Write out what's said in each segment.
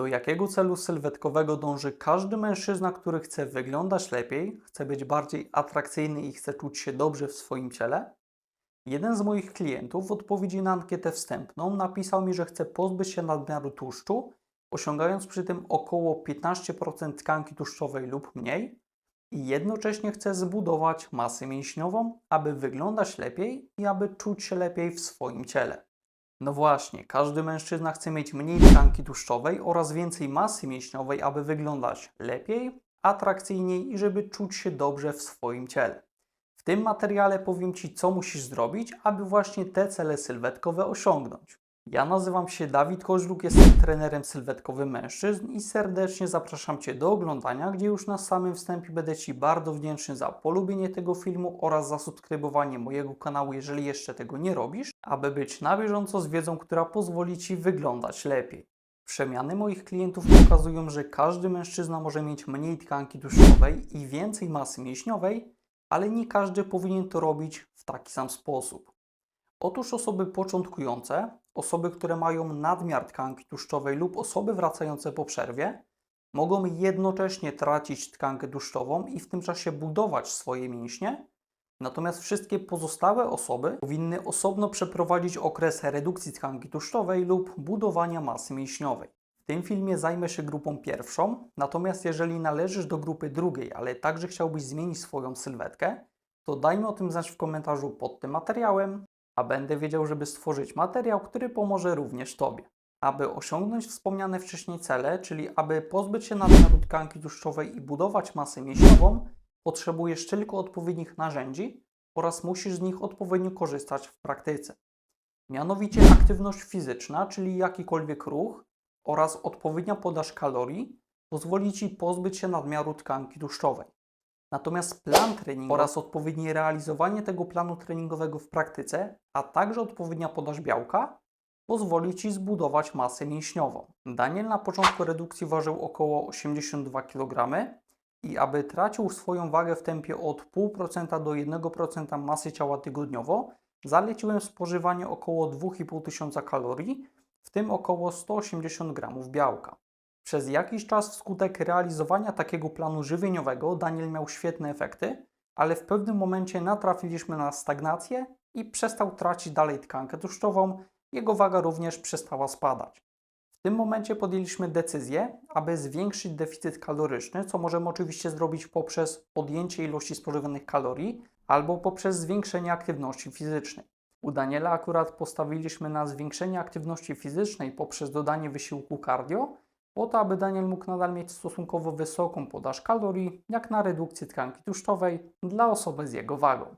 Do jakiego celu sylwetkowego dąży każdy mężczyzna, który chce wyglądać lepiej, chce być bardziej atrakcyjny i chce czuć się dobrze w swoim ciele? Jeden z moich klientów w odpowiedzi na ankietę wstępną napisał mi, że chce pozbyć się nadmiaru tłuszczu, osiągając przy tym około 15% tkanki tłuszczowej lub mniej i jednocześnie chce zbudować masę mięśniową, aby wyglądać lepiej i aby czuć się lepiej w swoim ciele. No właśnie, każdy mężczyzna chce mieć mniej tkanki tłuszczowej oraz więcej masy mięśniowej, aby wyglądać lepiej, atrakcyjniej i żeby czuć się dobrze w swoim ciele. W tym materiale powiem Ci, co musisz zrobić, aby właśnie te cele sylwetkowe osiągnąć. Ja nazywam się Dawid Koźluk, jestem trenerem sylwetkowym mężczyzn i serdecznie zapraszam Cię do oglądania, gdzie już na samym wstępie będę Ci bardzo wdzięczny za polubienie tego filmu oraz za subskrybowanie mojego kanału, jeżeli jeszcze tego nie robisz, aby być na bieżąco z wiedzą, która pozwoli Ci wyglądać lepiej. Przemiany moich klientów pokazują, że każdy mężczyzna może mieć mniej tkanki tłuszczowej i więcej masy mięśniowej, ale nie każdy powinien to robić w taki sam sposób. Otóż osoby początkujące, osoby, które mają nadmiar tkanki tłuszczowej lub osoby wracające po przerwie, mogą jednocześnie tracić tkankę tłuszczową i w tym czasie budować swoje mięśnie, natomiast wszystkie pozostałe osoby powinny osobno przeprowadzić okres redukcji tkanki tłuszczowej lub budowania masy mięśniowej. W tym filmie zajmę się grupą pierwszą, natomiast jeżeli należysz do grupy drugiej, ale także chciałbyś zmienić swoją sylwetkę, to daj mi o tym znać w komentarzu pod tym materiałem, a będę wiedział, żeby stworzyć materiał, który pomoże również Tobie. Aby osiągnąć wspomniane wcześniej cele, czyli aby pozbyć się nadmiaru tkanki tłuszczowej i budować masę mięśniową, potrzebujesz tylko odpowiednich narzędzi oraz musisz z nich odpowiednio korzystać w praktyce. Mianowicie aktywność fizyczna, czyli jakikolwiek ruch oraz odpowiednia podaż kalorii pozwoli Ci pozbyć się nadmiaru tkanki tłuszczowej. Natomiast plan treningu oraz odpowiednie realizowanie tego planu treningowego w praktyce, a także odpowiednia podaż białka pozwoli Ci zbudować masę mięśniową. Daniel na początku redukcji ważył około 82 kg i aby tracił swoją wagę w tempie od 0,5% do 1% masy ciała tygodniowo, zaleciłem spożywanie około 2500 kalorii, w tym około 180 g białka. Przez jakiś czas wskutek realizowania takiego planu żywieniowego Daniel miał świetne efekty, ale w pewnym momencie natrafiliśmy na stagnację i przestał tracić dalej tkankę tłuszczową, jego waga również przestała spadać. W tym momencie podjęliśmy decyzję, aby zwiększyć deficyt kaloryczny, co możemy oczywiście zrobić poprzez podjęcie ilości spożywanych kalorii albo poprzez zwiększenie aktywności fizycznej. U Daniela akurat postawiliśmy na zwiększenie aktywności fizycznej poprzez dodanie wysiłku cardio, po to, aby Daniel mógł nadal mieć stosunkowo wysoką podaż kalorii, jak na redukcję tkanki tłuszczowej dla osoby z jego wagą.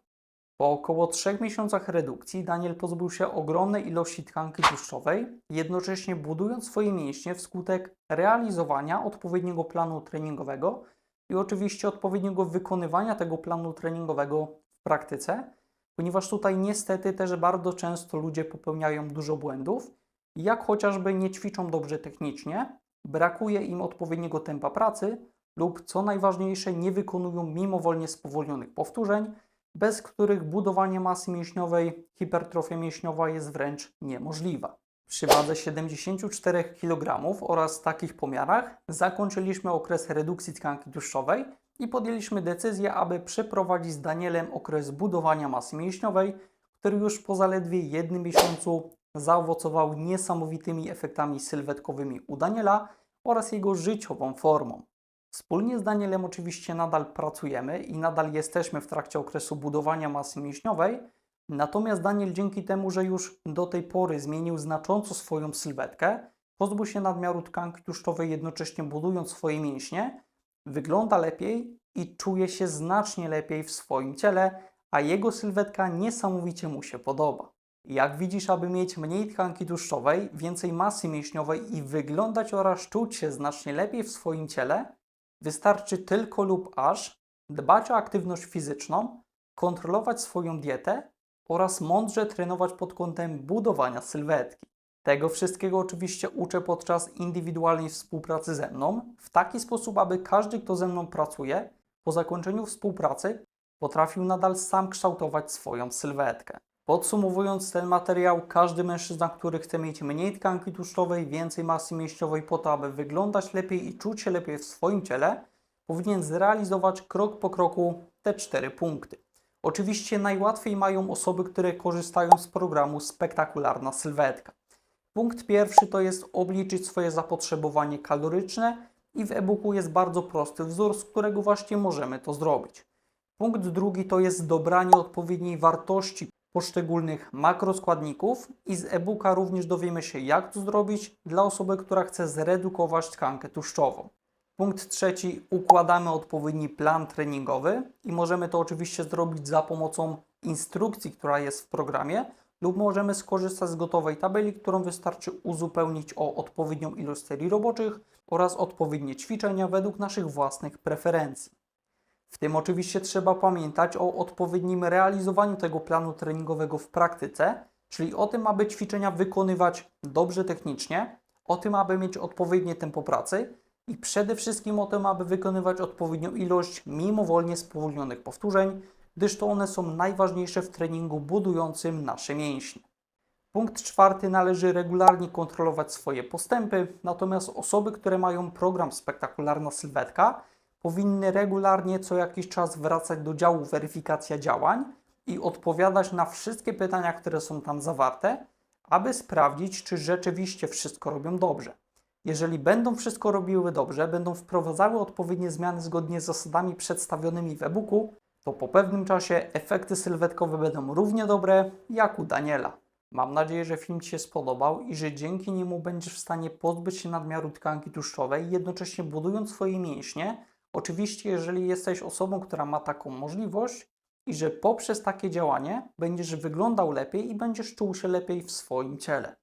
Po około 3 miesiącach redukcji Daniel pozbył się ogromnej ilości tkanki tłuszczowej, jednocześnie budując swoje mięśnie wskutek realizowania odpowiedniego planu treningowego i oczywiście odpowiedniego wykonywania tego planu treningowego w praktyce, ponieważ tutaj niestety też bardzo często ludzie popełniają dużo błędów, jak chociażby nie ćwiczą dobrze technicznie, brakuje im odpowiedniego tempa pracy lub co najważniejsze nie wykonują mimowolnie spowolnionych powtórzeń, bez których budowanie masy mięśniowej, hipertrofia mięśniowa jest wręcz niemożliwa. Przy wadze 74 kg oraz takich pomiarach zakończyliśmy okres redukcji tkanki tłuszczowej i podjęliśmy decyzję, aby przeprowadzić z Danielem okres budowania masy mięśniowej, który już po zaledwie jednym miesiącu zaowocował niesamowitymi efektami sylwetkowymi u Daniela oraz jego życiową formą. Wspólnie z Danielem oczywiście nadal pracujemy i nadal jesteśmy w trakcie okresu budowania masy mięśniowej, natomiast Daniel dzięki temu, że już do tej pory zmienił znacząco swoją sylwetkę, pozbył się nadmiaru tkanki tłuszczowej jednocześnie budując swoje mięśnie, wygląda lepiej i czuje się znacznie lepiej w swoim ciele, a jego sylwetka niesamowicie mu się podoba. Jak widzisz, aby mieć mniej tkanki tłuszczowej, więcej masy mięśniowej i wyglądać oraz czuć się znacznie lepiej w swoim ciele, wystarczy tylko lub aż dbać o aktywność fizyczną, kontrolować swoją dietę oraz mądrze trenować pod kątem budowania sylwetki. Tego wszystkiego oczywiście uczę podczas indywidualnej współpracy ze mną, w taki sposób, aby każdy, kto ze mną pracuje, po zakończeniu współpracy potrafił nadal sam kształtować swoją sylwetkę. Podsumowując ten materiał, każdy mężczyzna, który chce mieć mniej tkanki tłuszczowej, więcej masy mięśniowej po to, aby wyglądać lepiej i czuć się lepiej w swoim ciele, powinien zrealizować krok po kroku te cztery punkty. Oczywiście najłatwiej mają osoby, które korzystają z programu Spektakularna Sylwetka. Punkt pierwszy to jest obliczyć swoje zapotrzebowanie kaloryczne i w e-booku jest bardzo prosty wzór, z którego właśnie możemy to zrobić. Punkt drugi to jest dobranie odpowiedniej wartości poszczególnych makroskładników i z e-booka również dowiemy się jak to zrobić dla osoby, która chce zredukować tkankę tłuszczową. Punkt trzeci, układamy odpowiedni plan treningowy i możemy to oczywiście zrobić za pomocą instrukcji, która jest w programie, lub możemy skorzystać z gotowej tabeli, którą wystarczy uzupełnić o odpowiednią ilość serii roboczych oraz odpowiednie ćwiczenia według naszych własnych preferencji. W tym oczywiście trzeba pamiętać o odpowiednim realizowaniu tego planu treningowego w praktyce, czyli o tym, aby ćwiczenia wykonywać dobrze technicznie, o tym, aby mieć odpowiednie tempo pracy i przede wszystkim o tym, aby wykonywać odpowiednią ilość mimowolnie spowolnionych powtórzeń, gdyż to one są najważniejsze w treningu budującym nasze mięśnie. Punkt czwarty należy regularnie kontrolować swoje postępy, natomiast osoby, które mają program Spektakularna Sylwetka, powinny regularnie co jakiś czas wracać do działu weryfikacja działań i odpowiadać na wszystkie pytania, które są tam zawarte, aby sprawdzić, czy rzeczywiście wszystko robią dobrze. Jeżeli będą wszystko robiły dobrze, będą wprowadzały odpowiednie zmiany zgodnie z zasadami przedstawionymi w e-booku, to po pewnym czasie efekty sylwetkowe będą równie dobre jak u Daniela. Mam nadzieję, że film Ci się spodobał i że dzięki niemu będziesz w stanie pozbyć się nadmiaru tkanki tłuszczowej, jednocześnie budując swoje mięśnie. Oczywiście, jeżeli jesteś osobą, która ma taką możliwość i że poprzez takie działanie będziesz wyglądał lepiej i będziesz czuł się lepiej w swoim ciele.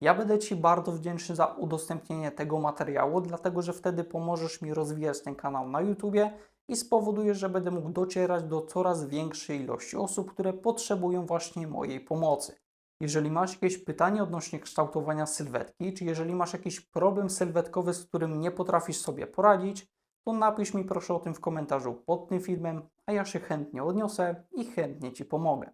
Ja będę Ci bardzo wdzięczny za udostępnienie tego materiału, dlatego że wtedy pomożesz mi rozwijać ten kanał na YouTubie i spowodujesz, że będę mógł docierać do coraz większej ilości osób, które potrzebują właśnie mojej pomocy. Jeżeli masz jakieś pytanie odnośnie kształtowania sylwetki, czy jeżeli masz jakiś problem sylwetkowy, z którym nie potrafisz sobie poradzić, to napisz mi proszę o tym w komentarzu pod tym filmem, a ja się chętnie odniosę i chętnie Ci pomogę.